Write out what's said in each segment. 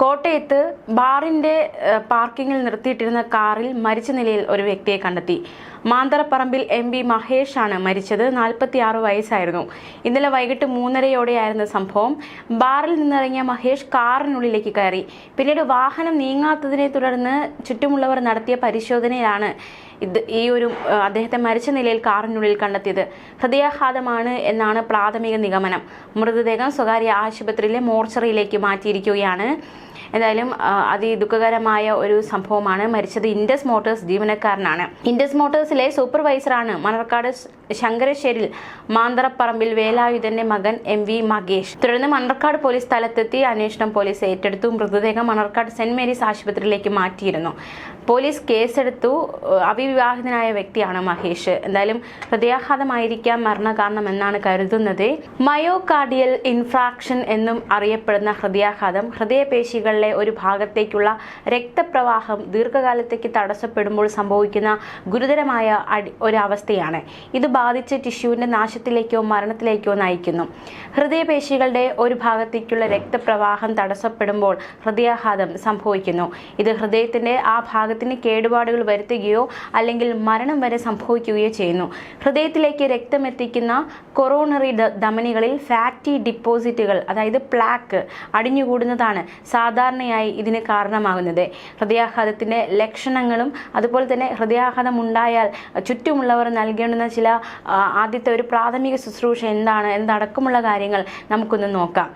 കോട്ടയത്ത് ബാറിന്റെ പാർക്കിങ്ങിൽ നിർത്തിയിട്ടിരുന്ന കാറിൽ മരിച്ച നിലയിൽ ഒരു വ്യക്തിയെ കണ്ടെത്തി. മാന്തറപ്പറമ്പിൽ എം പി ആണ് മരിച്ചത്. നാൽപ്പത്തിയാറ് വയസ്സായിരുന്നു. ഇന്നലെ വൈകിട്ട് മൂന്നരയോടെയായിരുന്നു സംഭവം. ബാറിൽ നിന്നിറങ്ങിയ മഹേഷ് കാറിനുള്ളിലേക്ക് കയറി. പിന്നീട് വാഹനം നീങ്ങാത്തതിനെ തുടർന്ന് ചുറ്റുമുള്ളവർ നടത്തിയ പരിശോധനയിലാണ് ഇത് ഈ ഒരു അദ്ദേഹത്തെ മരിച്ച നിലയിൽ കാറിനുള്ളിൽ കണ്ടെത്തിയത്. ഹൃദയാഘാതമാണ് എന്നാണ് പ്രാഥമിക നിഗമനം. മൃതദേഹം സ്വകാര്യ ആശുപത്രിയിലെ മോർച്ചറിയിലേക്ക് മാറ്റിയിരിക്കുകയാണ്. എന്തായാലും അതി അതിദുഃഖകരമായ ഒരു സംഭവമാണ്. മരിച്ചത് ഇൻഡസ് മോട്ടോഴ്സ് ജീവനക്കാരനാണ്. ഇൻഡസ് മോട്ടോഴ്സിലെ സൂപ്പർവൈസറാണ് മണർക്കാട് ശങ്കരശ്ശേരിൽ മാന്തറപ്പറമ്പിൽ വേലായുധന്റെ മകൻ എം വി മകേഷ്. തുടർന്ന് മണർക്കാട് പോലീസ് സ്ഥലത്തെത്തി അന്വേഷണം പോലീസ് ഏറ്റെടുത്തു. മൃതദേഹം മണർക്കാട് സെന്റ് മേരീസ് ആശുപത്രിയിലേക്ക് മാറ്റിയിരുന്നു. പോലീസ് കേസെടുത്തു. അവിവാഹിതനായ വ്യക്തിയാണ് മഹേഷ്. എന്തായാലും ഹൃദയാഘാതമായിരിക്കാം മരണകാരണം എന്നാണ് കരുതുന്നത്. മയോകാർഡിയൽ ഇൻഫ്രാക്ഷൻ എന്നും അറിയപ്പെടുന്ന ഹൃദയാഘാതം ഹൃദയപേശികളിലെ ഒരു ഭാഗത്തേക്കുള്ള രക്തപ്രവാഹം ദീർഘകാലത്തേക്ക് തടസ്സപ്പെടുമ്പോൾ സംഭവിക്കുന്ന ഗുരുതരമായ അടി ഒരു അവസ്ഥയാണ് ഇത് ബാധിച്ച് ടിഷ്യൂവിന്റെ നാശത്തിലേക്കോ മരണത്തിലേക്കോ നയിക്കുന്നു. ഹൃദയപേശികളുടെ ഒരു ഭാഗത്തേക്കുള്ള രക്തപ്രവാഹം തടസ്സപ്പെടുമ്പോൾ ഹൃദയാഘാതം സംഭവിക്കുന്നു. ഇത് ഹൃദയത്തിന്റെ ആ ഭാഗത്തിന് കേടുപാടുകൾ വരുത്തുകയോ അല്ലെങ്കിൽ മരണം വരെ സംഭവിക്കുകയോ ചെയ്യുന്നു. ഹൃദയത്തിലേക്ക് രക്തമെത്തിക്കുന്ന കൊറോണറി ധമനികളിൽ ഫാറ്റി ഡിപ്പോസിറ്റുകൾ അതായത് പ്ലാക്ക് അടിഞ്ഞുകൂടുന്നതാണ്. സാധാരണയായി ഇതിന് കാരണമാകുന്നത്. ഹൃദയാഘാതത്തിന്റെ ലക്ഷണങ്ങളും അതുപോലെ തന്നെ ഹൃദയാഘാതം ഉണ്ടായാൽ ചുറ്റുമുള്ളവർ നൽകേണ്ടുന്ന ചില ആദ്യത്തെ ഒരു പ്രാഥമിക ശുശ്രൂഷ എന്താണ്? എന്തടക്കമുള്ള കാര്യങ്ങൾ നമുക്കൊന്ന് നോക്കാം.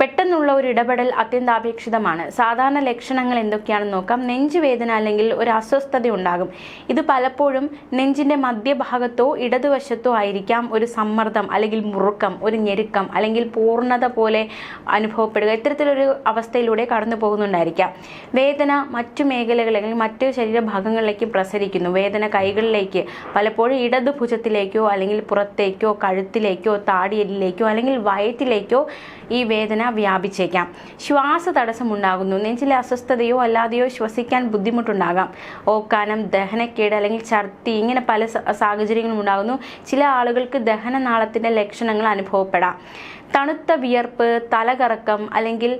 പെട്ടെന്നുള്ള ഒരു ഇടപെടൽ അത്യന്താപേക്ഷിതമാണ്. സാധാരണ ലക്ഷണങ്ങൾ എന്തൊക്കെയാണെന്ന് നോക്കാം. നെഞ്ചുവേദന അല്ലെങ്കിൽ ഒരു അസ്വസ്ഥത ഉണ്ടാകും. ഇത് പലപ്പോഴും നെഞ്ചിന്റെ മധ്യഭാഗത്തോ ഇടതുവശത്തോ ആയിരിക്കാം ഒരു സമ്മർദ്ദം അല്ലെങ്കിൽ മുറുക്കം ഒരു ഞെരുക്കം അല്ലെങ്കിൽ പൂർണത പോലെ അനുഭവപ്പെടുക. ഇത്തരത്തിലൊരു അവസ്ഥയിലൂടെ കടന്നു പോകുന്നുണ്ടായിരിക്കാം. വേദന മറ്റു മേഖലകളിൽ അല്ലെങ്കിൽ മറ്റു ശരീരഭാഗങ്ങളിലേക്ക് പ്രസരിക്കുന്നു. വേദന കൈകളിലേക്ക് പലപ്പോഴും ഇടതുഭുജത്തിലേക്കോ അല്ലെങ്കിൽ പുറത്തേക്കോ കഴുത്തിലേക്കോ താടിയലിലേക്കോ അല്ലെങ്കിൽ വയറ്റിലേക്കോ ഈ വേദന വ്യാപിച്ചേക്കാം. ശ്വാസ തടസ്സം ഉണ്ടാകുന്നു നെഞ്ചിലെ അസ്വസ്ഥതയോ അല്ലാതെയോ ശ്വസിക്കാൻ ബുദ്ധിമുട്ടുണ്ടാകാം. ഓക്കാനം ദഹനക്കേട് അല്ലെങ്കിൽ ഛർദി ഇങ്ങനെ പല സാഹചര്യങ്ങളും ഉണ്ടാകുന്നു ചില ആളുകൾക്ക് ദഹനനാളത്തിന്റെ ലക്ഷണങ്ങൾ അനുഭവപ്പെടാം. തണുത്ത വിയർപ്പ് തലകറക്കം അല്ലെങ്കിൽ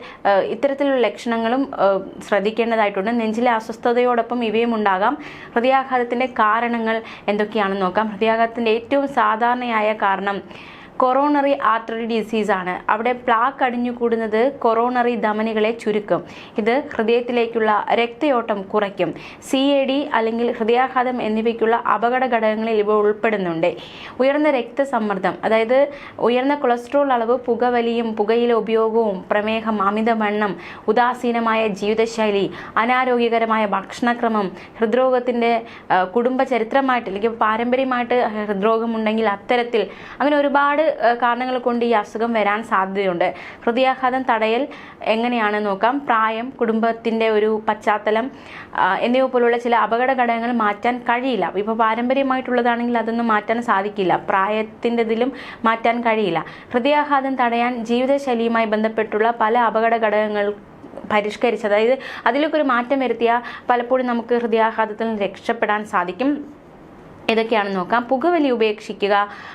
ഇത്തരത്തിലുള്ള ലക്ഷണങ്ങളും ശ്രദ്ധിക്കേണ്ടതായിട്ടുണ്ട്. നെഞ്ചിലെ അസ്വസ്ഥതയോടൊപ്പം ഇവയും ഉണ്ടാകാം. ഹൃദയാഘാതത്തിന്റെ കാരണങ്ങൾ എന്തൊക്കെയാണെന്ന് നോക്കാം. ഹൃദയാഘാതത്തിന്റെ ഏറ്റവും സാധാരണയായ കാരണം കൊറോണറി ആർട്ടറി ഡിസീസ് ആണ്. അവിടെ പ്ലാക്ക് അടിഞ്ഞു കൂടുന്നത് കൊറോണറി ധമനികളെ ചുരുക്കും. ഇത് ഹൃദയത്തിലേക്കുള്ള രക്തയോട്ടം കുറയ്ക്കും. സി എ ഡി അല്ലെങ്കിൽ ഹൃദയാഘാതം എന്നിവയ്ക്കുള്ള അപകട ഘടകങ്ങളിൽ ഇവ ഉൾപ്പെടുന്നുണ്ട്. ഉയർന്ന രക്തസമ്മർദ്ദം അതായത് ഉയർന്ന കൊളസ്ട്രോൾ അളവ് പുകവലിയും പുകയില ഉപയോഗവും പ്രമേഹം അമിതവണ്ണം ഉദാസീനമായ ജീവിതശൈലി അനാരോഗ്യകരമായ ഭക്ഷണക്രമം ഹൃദ്രോഗത്തിന്റെ കുടുംബ ചരിത്രമായിട്ട് അല്ലെങ്കിൽ പാരമ്പര്യമായിട്ട് ഹൃദ്രോഗമുണ്ടെങ്കിൽ അത്തരത്തിൽ അങ്ങനെ ഒരുപാട് കാരണങ്ങൾ കൊണ്ട് ഈ അസുഖം വരാൻ സാധ്യതയുണ്ട്. ഹൃദയാഘാതം തടയൽ എങ്ങനെയാണ് നോക്കാം. പ്രായം കുടുംബത്തിന്റെ ഒരു പശ്ചാത്തലം എന്നിവ പോലുള്ള ചില അപകട ഘടകങ്ങൾ മാറ്റാൻ കഴിയില്ല. ഇപ്പോൾ പാരമ്പര്യമായിട്ടുള്ളതാണെങ്കിൽ അതൊന്നും മാറ്റാൻ സാധിക്കില്ല. പ്രായത്തിന്റെ ഇതിലും മാറ്റാൻ കഴിയില്ല. ഹൃദയാഘാതം തടയാൻ ജീവിതശൈലിയുമായി ബന്ധപ്പെട്ടുള്ള പല അപകട ഘടകങ്ങൾ പരിഷ്കരിച്ച് അതായത് അതിലൊക്കെ ഒരു മാറ്റം വരുത്തിയാൽ പലപ്പോഴും നമുക്ക് ഹൃദയാഘാതത്തിൽ രക്ഷപ്പെടാൻ സാധിക്കും. ഏതൊക്കെയാണെന്ന് നോക്കാം. പുകവലി ഉപേക്ഷിക്കുക.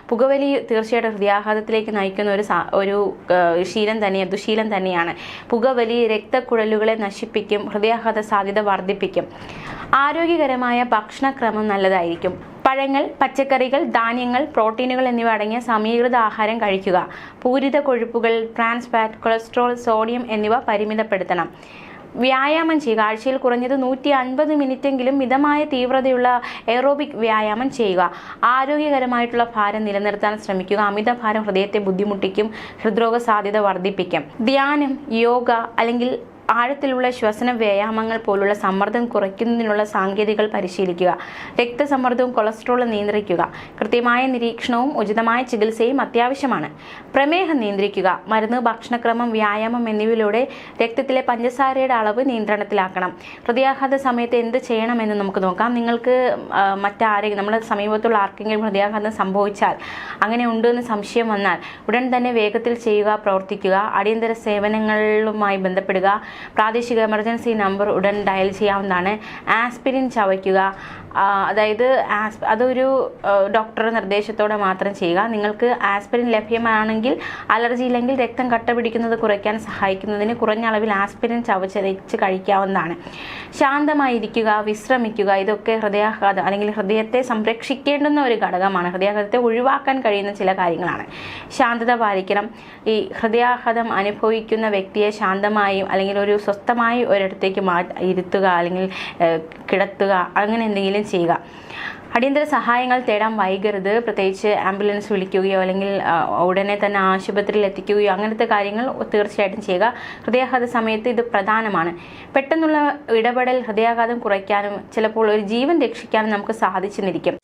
പുകവലി തീർച്ചയായിട്ടും ഹൃദയാഘാതത്തിലേക്ക് നയിക്കുന്ന ഒരു ഒരു ശീലം തന്നെ ദുശീലം തന്നെയാണ്. പുകവലി രക്തക്കുഴലുകളെ നശിപ്പിക്കും ഹൃദയാഘാത സാധ്യത വർദ്ധിപ്പിക്കും. ആരോഗ്യകരമായ ഭക്ഷണക്രമം നല്ലതായിരിക്കും. പഴങ്ങൾ പച്ചക്കറികൾ ധാന്യങ്ങൾ പ്രോട്ടീനുകൾ എന്നിവ അടങ്ങിയ സമീകൃത ആഹാരം കഴിക്കുക. പൂരിത കൊഴുപ്പുകൾ ട്രാൻസ് ഫാറ്റ് കൊളസ്ട്രോൾ സോഡിയം എന്നിവ പരിമിതപ്പെടുത്തണം. വ്യായാമം ചെയ്യുക. ആഴ്ചയിൽ കുറഞ്ഞത് നൂറ്റി അൻപത് മിനിറ്റെങ്കിലും മിതമായ തീവ്രതയുള്ള എയറോബിക് വ്യായാമം ചെയ്യുക. ആരോഗ്യകരമായിട്ടുള്ള ഭാരം നിലനിർത്താൻ ശ്രമിക്കുക. അമിതഭാരം ഹൃദയത്തെ ബുദ്ധിമുട്ടിക്കും. ഹൃദ്രോഗ സാധ്യത വർദ്ധിപ്പിക്കും. ധ്യാനം യോഗ അല്ലെങ്കിൽ ആഴത്തിലുള്ള ശ്വസന വ്യായാമങ്ങൾ പോലുള്ള സമ്മർദ്ദം കുറയ്ക്കുന്നതിനുള്ള സാങ്കേതികൾ പരിശീലിക്കുക. രക്തസമ്മർദ്ദവും കൊളസ്ട്രോളും നിയന്ത്രിക്കുക. കൃത്യമായ നിരീക്ഷണവും ഉചിതമായ ചികിത്സയും അത്യാവശ്യമാണ്. പ്രമേഹം നിയന്ത്രിക്കുക. മരുന്ന് ഭക്ഷണക്രമം വ്യായാമം എന്നിവയിലൂടെ രക്തത്തിലെ പഞ്ചസാരയുടെ അളവ് നിയന്ത്രണത്തിലാക്കണം. ഹൃദയാഘാത സമയത്ത് എന്ത് ചെയ്യണമെന്ന് നമുക്ക് നോക്കാം. നിങ്ങൾക്ക് മറ്റാരെങ്കിലും നമ്മുടെ സമീപത്തുള്ള ആർക്കെങ്കിലും ഹൃദയാഘാതം സംഭവിച്ചാൽ അങ്ങനെ ഉണ്ട് എന്ന് സംശയം വന്നാൽ ഉടൻ തന്നെ വേഗത്തിൽ ചെയ്യുക പ്രവർത്തിക്കുക. അടിയന്തര സേവനങ്ങളുമായി ബന്ധപ്പെടുക. പ്രാദേശിക എമർജൻസി നമ്പർ ഉടൻ ഡയൽ ചെയ്യാവുന്നതാണ്. ആസ്പിരിൻ ചവയ്ക്കുക. അതായത് ആസ് അതൊരു ഡോക്ടറുടെ നിർദ്ദേശത്തോടെ മാത്രം ചെയ്യുക. നിങ്ങൾക്ക് ആസ്പിരിൻ ലഭ്യമാണെങ്കിൽ അലർജി ഇല്ലെങ്കിൽ രക്തം കട്ട പിടിക്കുന്നത് കുറയ്ക്കാൻ സഹായിക്കുന്നതിന് കുറഞ്ഞ അളവിൽ ആസ്പിരിൻ ചവച്ചരച്ച് കഴിക്കാവുന്നതാണ്. ശാന്തമായിരിക്കുക വിശ്രമിക്കുക ഇതൊക്കെ ഹൃദയാഘാതം അല്ലെങ്കിൽ ഹൃദയത്തെ സംരക്ഷിക്കേണ്ടുന്ന ഒരു ഘടകമാണ്. ഹൃദയാഘാതത്തെ ഒഴിവാക്കാൻ കഴിയുന്ന ചില കാര്യങ്ങളാണ്. ശാന്തത പാലിക്കണം. ഈ ഹൃദയാഘാതം അനുഭവിക്കുന്ന വ്യക്തിയെ ശാന്തമായും അല്ലെങ്കിൽ ഒരു സ്വസ്ഥമായി ഒരിടത്തേക്ക് മാ ഇരുത്തുക അല്ലെങ്കിൽ കിടത്തുക അങ്ങനെ എന്തെങ്കിലും ചെയ്യുക. അടിയന്തര സഹായങ്ങൾ തേടാൻ വൈകരുത്. പ്രത്യേകിച്ച് ആംബുലൻസ് വിളിക്കുകയോ അല്ലെങ്കിൽ ഉടനെ തന്നെ ആശുപത്രിയിൽ എത്തിക്കുകയോ അങ്ങനത്തെ കാര്യങ്ങൾ തീർച്ചയായിട്ടും ചെയ്യുക. ഹൃദയാഘാത സമയത്ത് ഇത് പ്രധാനമാണ്. പെട്ടെന്നുള്ള ഇടപെടൽ ഹൃദയാഘാതം കുറയ്ക്കാനും ചിലപ്പോൾ ഒരു ജീവൻ രക്ഷിക്കാനും നമുക്ക് സാധിച്ചെന്നിരിക്കും